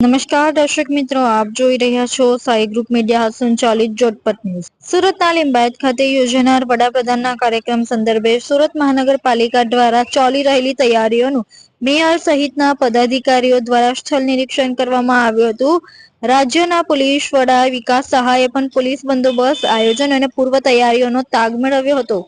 નમસ્કાર, દર્શક મિત્રો, આપ જોઈ રહ્યા છો સાઈ ગ્રુપ મીડિયા સંચાલિત જોટપટ ન્યૂઝ. સુરતના લિંબાયત ખાતે યોજાનાર વડાપ્રધાનના કાર્યક્રમ સંદર્ભે સુરત મહાનગરપાલિકા દ્વારા ચાલી રહેલી તૈયારીઓનું મેયર સહિતના પદાધિકારીઓ દ્વારા સ્થળ નિરીક્ષણ કરવામાં આવ્યું હતું. રાજ્યના પોલીસ વડા વિકાસ સહાયે પણ પોલીસ બંદોબસ્ત આયોજન અને પૂર્વ તૈયારીઓનો તાગ મેળવ્યો હતો.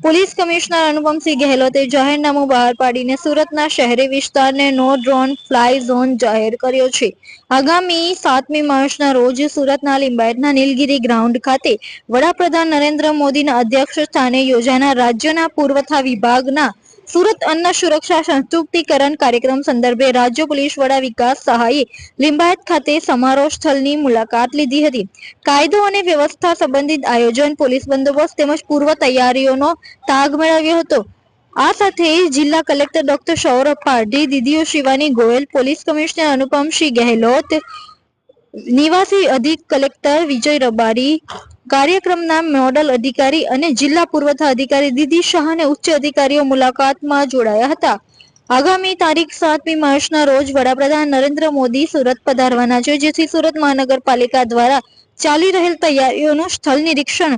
પોલીસ કમિશનર અનુપમસિંહ ગેહલોતે જાહેરનામું બહાર પાડીને સુરતના શહેરી વિસ્તારને નો ડ્રોન ફ્લાય ઝોન જાહેર કર્યો છે. આગામી સાતમી માર્ચના રોજ સુરતના લિંબાયતના નીલગિરી ગ્રાઉન્ડ ખાતે વડાપ્રધાન નરેન્દ્ર મોદીના અધ્યક્ષ સ્થાને યોજાનાર રાજ્યના પુરવઠા વિભાગના સુરત અન્ન સુરક્ષા સંતૃપ્તિકરણ કાર્યક્રમ સંદર્ભે રાજ્ય પોલીસ વડા વિકાસ સહાયે લિંબાયત ખાતે સમારોહ સ્થળની મુલાકાત લીધી હતી. કાયદો અને વ્યવસ્થા સંબંધિત આયોજન, પોલીસ બંદોબસ્ત તેમજ પૂર્વ તૈયારીઓનો તાગ મેળવ્યો હતો. આ સાથે જિલ્લા collector doctor Saurabh Pardhi DDO Shivani Goyal, police commissioner Anupamsinh Gahlot, નિવાસી અધિક કલેક્ટર વિજય રબારી કાર્યક્રમના નોડલ અધિકારી અને જિલ્લા પુરવઠા અધિકારી દીદી શાહ અને ઉચ્ચ અધિકારીઓ મુલાકાતમાં જોડાયા હતા. આગામી તારીખ સાતમી માર્ચના રોજ વડાપ્રધાન નરેન્દ્ર મોદી સુરત પધારવાના છે, જેથી સુરત મહાનગરપાલિકા દ્વારા ચાલી રહેલ તૈયારીઓનું સ્થળ નિરીક્ષણ.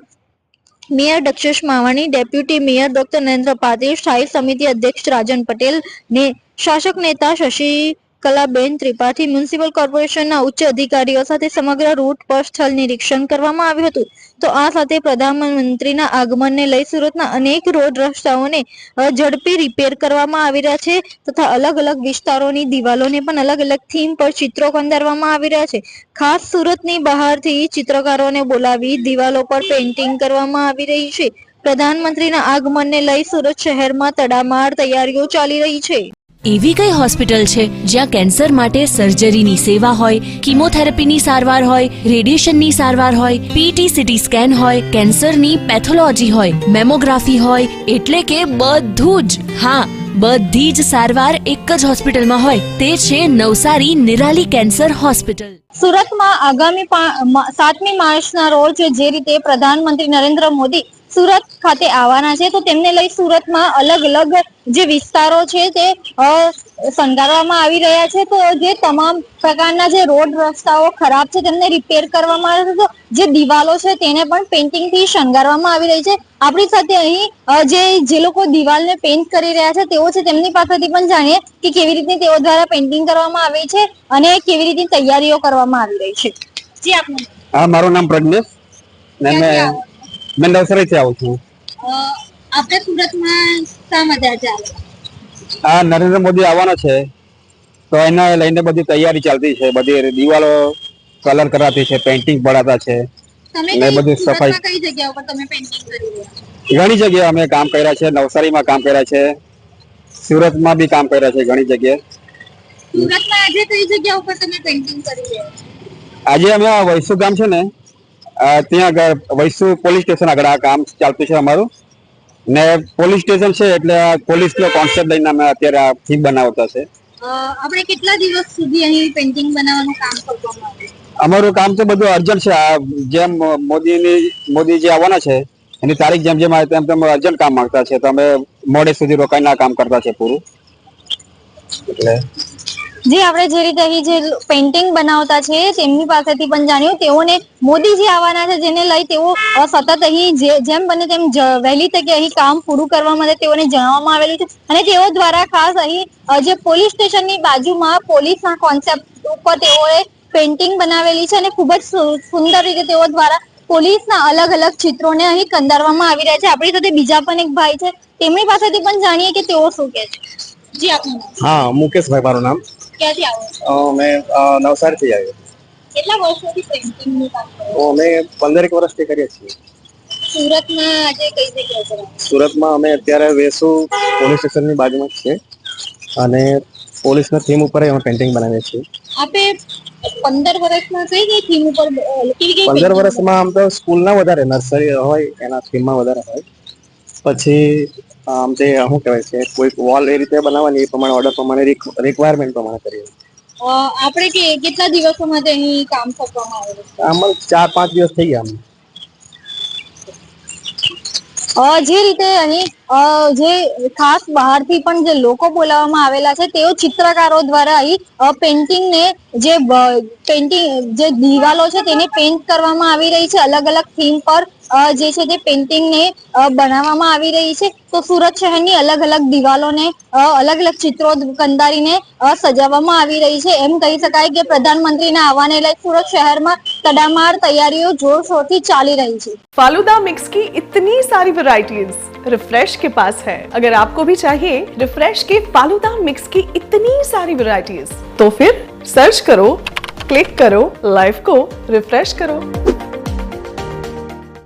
Mayor Dakshesh Mavani, deputy mayor doctor Narendra Patil, સ્થાયી સમિતિ અધ્યક્ષ રાજન પટેલ ને શાસક નેતા શશી કલાબેન ત્રિપાઠી મ્યુનિસિપલ કોર્પોરેશનના ઉચ્ચ અધિકારીઓ સાથે સમગ્ર રૂટ પર સ્થળ નિરીક્ષણ કરવામાં આવ્યું હતું. તો આ સાથે પ્રધાનમંત્રીના આગમનને લઈ સુરતના અનેક રોડ રસ્તાઓને ઝડપી રિપેર કરવામાં આવી રહ્યા છે તથા અલગ અલગ વિસ્તારોની દિવાલોને પણ અલગ અલગ થીમ પર ચિત્રો કંદારવામાં આવી રહ્યા છે. ખાસ સુરતની બહારથી ચિત્રકારોને બોલાવી દિવાલો પર પેઇન્ટિંગ કરવામાં આવી રહી છે. પ્રધાનમંત્રીના આગમનને લઈ સુરત શહેરમાં તડામાર તૈયારીઓ ચાલી રહી છે. એવી કઈ હોસ્પિટલ છે જ્યાં કેન્સર માટે સર્જરીની સેવા હોય, કિમોથેરાપીની સારવાર હોય, રેડિયેશનની સારવાર હોય પીટી સીટી સ્કેન હોય, કેન્સરની પેથોલોજી હોય, મેમોગ્રાફી હોય, એટલે કે બધું જ. હા, બધી જ સારવાર એક જ હોસ્પિટલમાં હોય, તે છે નવસારી નિરાલી કેન્સર હોસ્પિટલ. સુરતમાં આગામી સાતમી માર્ચના રોજ જે રીતે પ્રધાનમંત્રી નરેન્દ્ર મોદી સુરત ખાતે આવવાના છે તો તેમને લઈ સુરતમાં અલગ અલગ જે વિસ્તારો છે તે શણગારવામાં આવી રહ્યા છે. તો જે તમામ પ્રકારના જે રોડ રસ્તાઓ ખરાબ છે તેમને રિપેર કરવામાં આવે છે. તો જે દિવાલો છે તેને પણ પેઇન્ટિંગથી શણગારવામાં આવી રહી છે. આપણી સાથે અહીં જે જે લોકો દિવાલને પેઇન્ટ કરી રહ્યા છે તેઓ છે તેમની પાસેથી પણ જાણીએ કે કેવી રીતે તેઓ દ્વારા પેઇન્ટિંગ કરવામાં આવી છે અને કેવી રીતની તૈયારીઓ કરવામાં આવી રહી છે. જી આપનું હા મારું નામ પ્રજ્ઞેશ. મેં? મેં આવું છું. આપણે સુરતમાં શા મજા ચાલે આ નરેન્દ્ર મોદી આવવાનો છે તો એના લઈને બધી તૈયારી ચાલતી છે બધી દિવાલો કલર કરાતી છે પેઇન્ટિંગ પડાતા છે. તમે ને બધી સફાઈ- કઈ જગ્યા ઉપર તમે પેઇન્ટિંગ કરી ઘણી જગ્યાએ અમે કામ કર્યા છે નવસારીમાં કામ કર્યા છે સુરતમાં બી કામ કર્યા છે ઘણી જગ્યાએ. સુરતમાં આજે કઈ જગ્યા ઉપર તમે પેઇન્ટિંગ કરી આજે અમે વૈસુ ગામ છે ને ત્યાં આગળ વૈસુ પોલીસ સ્ટેશન આગળ આ કામ ચાલતું છે અમારું. ને પોલીસ સ્ટેશન છે એટલે આ પોલીસ નો કોન્સેપ્ટ લઈને અમે અત્યારે આ થીમ બનાવતા છે. આપણે કેટલા દિવસ સુધી અહીં પેઇન્ટિંગ બનાવવાનું કામ કરવામાં આવે અમારું કામ તો બધું અર્જન્ટ છે. આ જેમ મોદીની મોદી જે આવવાના છે એની તારીખ જેમ જેમ આવે તેમ તેમ અર્જન્ટ કામ માંગતા છે. તો અમે મોડે સુધી રોકાઈને આ કામ કરતા છે પૂરું. એટલે જી આપણે જે રીતે અહીં જે પેઇન્ટિંગ બનાવતા છે તેમની પાસેથી પણ જાણ્યું. તેઓને મોદીજી આવવાના છે જેને લઈ તેઓ સતત અહીં જે- જેમ બને તેમ વહેલી તકે અહીં કામ પૂરું કરવા માટે તેઓને જણાવવામાં આવેલું છે. અને તેઓ દ્વારા ખાસ અહીં જે પોલીસ સ્ટેશનની બાજુમાં પોલીસના કોન્સેપ્ટ ઉપર તેઓએ પેઇન્ટિંગ બનાવેલી છે અને ખૂબ જ સુંદર રીતે તેઓ દ્વારા પોલીસના અલગ અલગ ચિત્રોને અહીં કંદારવામાં આવી રહ્યા છે. આપણી સાથે બીજા પણ એક ભાઈ છે. તેમની પાસેથી પણ જાણીએ કે તેઓ શું કહે છે. જી આપનું હા મુકેશભાઈ મારું નામ. ક્યાંથી આવો મેં નવસારીથી આવ્યો. કેટલા વર્ષોથી પેઇન્ટિંગનું કામ કરો અમે પંદરેક વર્ષથી કરીએ છીએ. સુરતમાં આજે કઈ જગ્યા સુરતમાં અમે અત્યારે વેસુ પોલીસ સ્ટેશનની બાજુમાં જ છે અને પોલીસના થીમ ઉપર અમે પેઇન્ટિંગ બનાવીએ છીએ. આપે પંદર વર્ષમાં કઈ કઈ થીમ ઉપર પંદર વર્ષમાં આમ તો સ્કૂલના વધારે નર્સરી હોય એના થીમમાં વધારે હોય. પછી આમ તે શું કહેવાય છે કોઈક વોલ એ રીતે બનાવવાની એ પ્રમાણે ઓર્ડર પ્રમાણે રિક્વાયરમેન્ટ પ્રમાણે કરીએ. આપણે કે કેટલા દિવસો માટે અહીં કામ સોંપવામાં આવેલું આમાં ચાર પાંચ દિવસ થઈ ગયા અમે જે રીતે અહીં જે ખાસ બહારથી પણ જે લોકો બોલાવવામાં આવેલા છે, તેઓ ચિત્રકારો દ્વારા અહીં પેઇન્ટિંગને જે પેઇન્ટિંગ જે દિવાલો છે તેને પેન્ટ કરવામાં આવી રહી છે. અલગ અલગ થીમ પર જે છે તે પેન્ટિંગ ને બનાવવામાં આવી રહી છે. તો સુરત શહેરની અલગ અલગ દિવાલોને અલગ અલગ ચિત્રો કંદારીને સજાવવામાં આવી રહી છે. એમ કહી શકાય કે પ્રધાનમંત્રીના આવવાને લઈ સુરત શહેરમાં તડામાર તૈયારીઓ જોરશોરથી ચાલી રહી છે. ફાલુદા મિક્સ કી ઇતની સારી વેરાયટીઝ. રિફ્રેશ के पास है अगर आपको भी चाहिए रिफ्रेश के फालूदा मिक्स की इतनी सारी वैरायटीज तो फिर सर्च करो क्लिक करो लाइफ को रिफ्रेश करो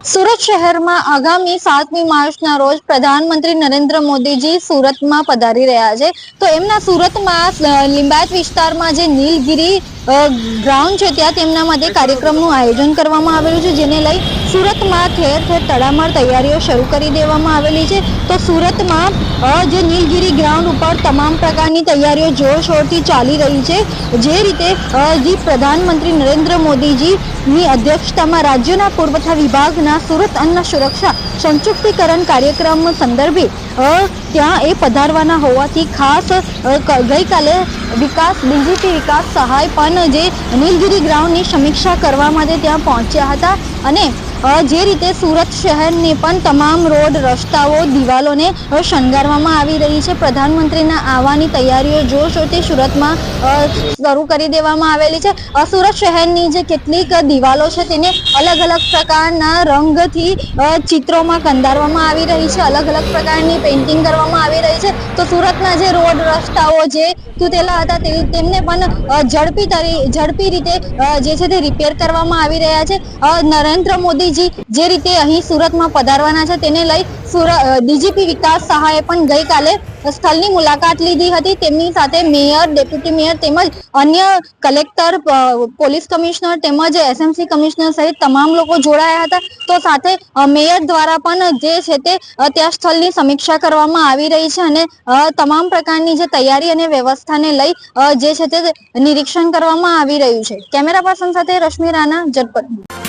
સુરત શહેરમાં આગામી સાતમી માર્ચના રોજ પ્રધાનમંત્રી નરેન્દ્ર મોદીજી સુરતમાં પધારી રહ્યા છે તો એમના સુરતમાં અ, લિંબાયત વિસ્તારમાં જે નીલગિરી અ, ગ્રાઉન્ડ છે ત્યાં તેમના માટે કાર્યક્રમનું આયોજન કરવામાં આવેલું છે, જેને લઈ સુરતમાં ઠેર ઠેર તડામાર તૈયારીઓ શરૂ કરી દેવામાં આવેલી છે. તો સુરતમાં જે નીલગિરી ગ્રાઉન્ડ ઉપર તમામ પ્રકારની તૈયારીઓ જોરશોરથી ચાલી રહી છે, જે રીતે જે પ્રધાનમંત્રી નરેન્દ્ર મોદીજીની અધ્યક્ષતામાં રાજ્યના પુરવઠા વિભાગના સુરત અન્ન સુરક્ષા સંચુક્તિકરણ કાર્યક્રમ સંદર્ભે ત્યાં એ પધારવાના હોવાથી ખાસ ગઈકાલે વિકાસ ડીજીપી વિકાસ સહાય પણ જે નીલગિરી ગ્રાઉન્ડની સમીક્ષા કરવા માટે ત્યાં પહોંચ્યા હતા અને જે રીતે સુરત શહેરની પણ તમામ રોડ, રસ્તાઓ, દિવાલોને શણગારવામાં આવી રહી છે. પ્રધાનમંત્રીના આવવાની તૈયારીઓ જોરશોરથી સુરતમાં શરૂ કરી દેવામાં આવેલી છે. સુરત શહેરની જે કેટલીક દિવાલો છે તેને અલગ અલગ પ્રકારના રંગથી ચિત્રોમાં કંદારવામાં આવી રહી છે. અલગ અલગ પ્રકારની પેઇન્ટિંગ કરવામાં આવી રહી છે. તો સુરતના જે રોડ, રસ્તાઓ જે તૂટેલા હતા તે, તેમને પણ ઝડપી ઝડપી રીતે જે છે તે રિપેર કરવામાં આવી રહ્યા છે. નરેન્દ્ર નરેન્દ્ર મોદીજી જે રીતે અહીં સુરતમાં પધારવાના છે, તેને લઈ ડીજીપી વિકાસ સહાયે પણ ગઈકાલે સ્થળની મુલાકાત લીધી હતી. તેમની સાથે મેયર, ડેપ્યુટી મેયર તેમજ અન્ય કલેક્ટર પોલીસ કમિશનર તેમજ એસએમસી કમિશનર સહિત તમામ લોકો જોડાયા હતા. તો સાથે મેયર દ્વારા પણ જે છે તે ત્યાં સ્થળની સમીક્ષા કરવામાં આવી રહી છે અને તમામ પ્રકારની જે તૈયારી અને વ્યવસ્થાને લઈ જે છે તે નિરીક્ષણ કરવામાં આવી રહ્યું છે. કેમેરા પર્સન સાથે રશ્મિ રાણા, જટપટ